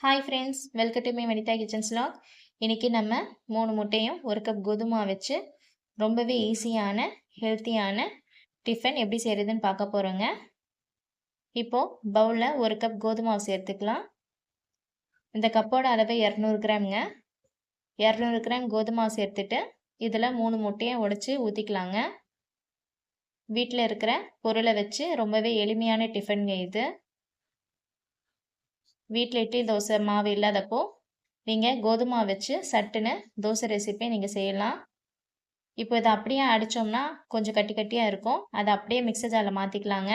Hi friends welcome to my Vanitha kitchens log இன்றைக்கி நம்ம மூணு முட்டையும் ஒரு கப் கோதுமை வச்சு ரொம்பவே ஈஸியான ஹெல்த்தியான டிஃபன் எப்படி செய்கிறதுன்னு பார்க்க போகிறோங்க இப்போது பவுலில் ஒரு கப் கோதுமாவை சேர்த்துக்கலாம். இந்த கப்போட அளவு இரநூறு கிராம்ங்க. இரநூறு கிராம் கோதுமாவை சேர்த்துட்டு இதில் மூணு முட்டையை உடச்சி ஊற்றிக்கலாங்க வீட்டில் இருக்கிற பொருளை வச்சு ரொம்பவே எளிமையான டிஃபனுங்க இது. வீட்டில் இட்லி தோசை மாவு இல்லாதப்போ நீங்கள் கோதுமை வச்சு சட்டுன்னு தோசை ரெசிப்பி நீங்கள் செய்யலாம். இப்போ இதை அப்படியே அடித்தோம்னா கொஞ்சம் கட்டி கட்டியாக இருக்கும். அதை அப்படியே மிக்சர் ஜாரில் மாற்றிக்கலாங்க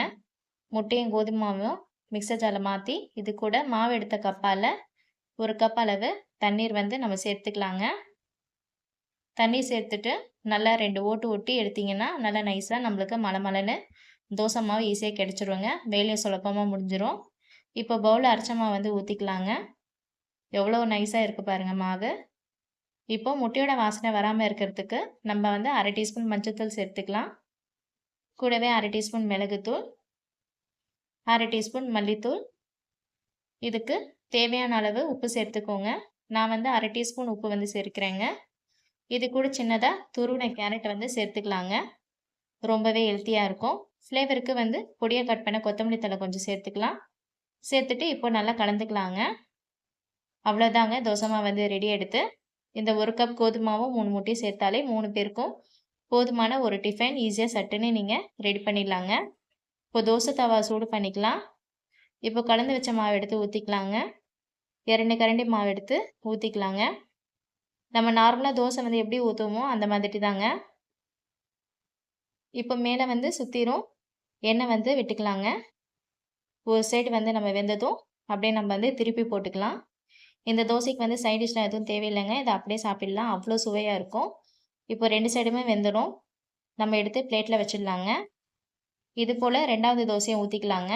முட்டையும் கோதுமாவும் மிக்சர் ஜாரில் மாற்றி இது கூட மாவு எடுத்த கப்பால் ஒரு கப் அளவு தண்ணீர் வந்து நம்ம சேர்த்துக்கலாங்க. தண்ணி சேர்த்துட்டு நல்லா ரெண்டு ஓட்டு ஒட்டி எடுத்திங்கன்னா நல்லா நைஸாக நம்மளுக்கு மலை மலைன்னு தோசை மாவு ஈஸியாக கிடச்சிருவோங்க வேலையை சுலபமாக முடிஞ்சிடும் இப்போ பவுலில் அரைச்ச மாவு வந்து ஊற்றிக்கலாங்க எவ்வளோ நைஸாக இருக்குது பாருங்கள் மாவு. இப்போ முட்டையோட வாசனை வராமல் இருக்கிறதுக்கு நம்ம வந்து அரை டீஸ்பூன் மஞ்சத்தூள் சேர்த்துக்கலாம். கூடவே அரை டீஸ்பூன் மிளகுத்தூள் அரை டீஸ்பூன் மல்லித்தூள். இதுக்கு தேவையான அளவு உப்பு சேர்த்துக்கோங்க. நான் வந்து அரை டீஸ்பூன் உப்பு வந்து சேர்க்கிறேங்க. இது கூட சின்னதாக துருவின கேரட் வந்து சேர்த்துக்கலாங்க. ரொம்பவே ஹெல்த்தியாக இருக்கும். ஃப்ளேவருக்கு வந்து பொடியை கட் பண்ண கொத்தமல்லி தலை கொஞ்சம் சேர்த்துக்கலாம். சேர்த்துட்டு இப்போ நல்லா கலந்துக்கலாங்க. அவ்வளோதாங்க. தோசை மாவு வந்து ரெடி எடுத்து இந்த ஒரு கப் கோதுமாவும் மூணு முட்டையும் சேர்த்தாலே மூணு பேருக்கும் போதுமான ஒரு டிஃபன் ஈஸியாக சட்டுன்னு நீங்கள் ரெடி பண்ணிடலாங்க. இப்போ தோசை தவா சூடு பண்ணிக்கலாம். இப்போ கலந்து வச்ச மாவு எடுத்து ஊற்றிக்கலாங்க இரண்டு கரண்டி மாவு எடுத்து ஊற்றிக்கலாங்க நம்ம நார்மலாக தோசை வந்து எப்படி ஊற்றுவோமோ அந்த மாதிரி தாங்க இப்போ மேலே வந்து சுற்றிரும் எண்ணெய் வந்து விட்டுக்கலாங்க. ஒரு சைடு வந்து நம்ம வெந்ததும் அப்படியே நம்ம வந்து திருப்பி போட்டுக்கலாம். இந்த தோசைக்கு வந்து சைட் டிஷ்லாம் எதுவும் தேவையில்லைங்க. இதை அப்படியே சாப்பிடலாம். அவ்வளோ சுவையாக இருக்கும். இப்போ ரெண்டு சைடுமே வெந்துடும் நம்ம எடுத்து பிளேட்டில் வச்சிடலாங்க. இது போல் ரெண்டாவது தோசையை ஊற்றிக்கலாங்க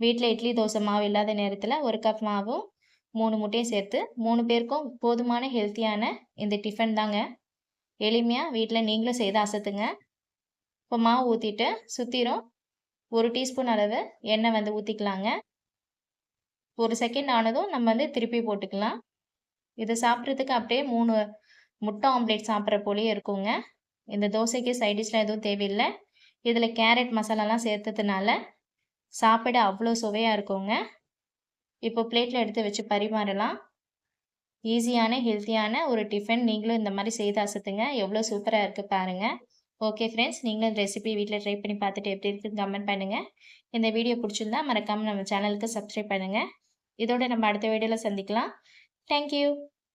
வீட்டில் இட்லி தோசை மாவு இல்லாத நேரத்தில் ஒரு கப் மாவும் மூணு முட்டையும் சேர்த்து மூணு பேருக்கும் போதுமான ஹெல்த்தியான இந்த டிஃபன் தாங்க. எளிமையாக வீட்டில் நீங்களும் செய்து அசத்துங்க. இப்போ மாவு ஊற்றிட்டு சுற்றிரும் ஒரு டீஸ்பூன் அளவு எண்ணெய் வந்து ஊற்றிக்கலாங்க ஒரு செகண்ட் ஆனதும் நம்ம வந்து திருப்பி போட்டுக்கலாம். இதை சாப்பிட்றதுக்கு அப்படியே மூணு முட்டை ஆம்லேட் சாப்பிட்ற போலேயே இருக்குங்க. இந்த தோசைக்கு சைடிஷ்லாம் எதுவும் தேவையில்லை. இதில் கேரட் மசாலாலாம் சேர்த்ததுனால சாப்பிட அவ்வளோ சுவையாக இருக்குங்க. இப்போ பிளேட்டில் எடுத்து வச்சு பரிமாறலாம். ஈஸியான ஹெல்த்தியான ஒரு டிஃபன் நீங்களும் இந்த மாதிரி செய்து அசத்துங்க. எவ்வளோ சூப்பராக இருக்குது பாருங்கள் ஓகே ஃப்ரெண்ட்ஸ் நீங்களும் இந்த ரெசிபி வீட்டில் ட்ரை பண்ணி பார்த்துட்டு எப்படி இருக்குன்னு கமெண்ட் பண்ணுங்கள் இந்த வீடியோ பிடிச்சிருந்தா மறக்காமல் நம்ம சேனலுக்கு சப்ஸ்கிரைப் பண்ணுங்கள் இதோட நம்ம அடுத்த வீடியோவில் சந்திக்கலாம். தேங்க்யூ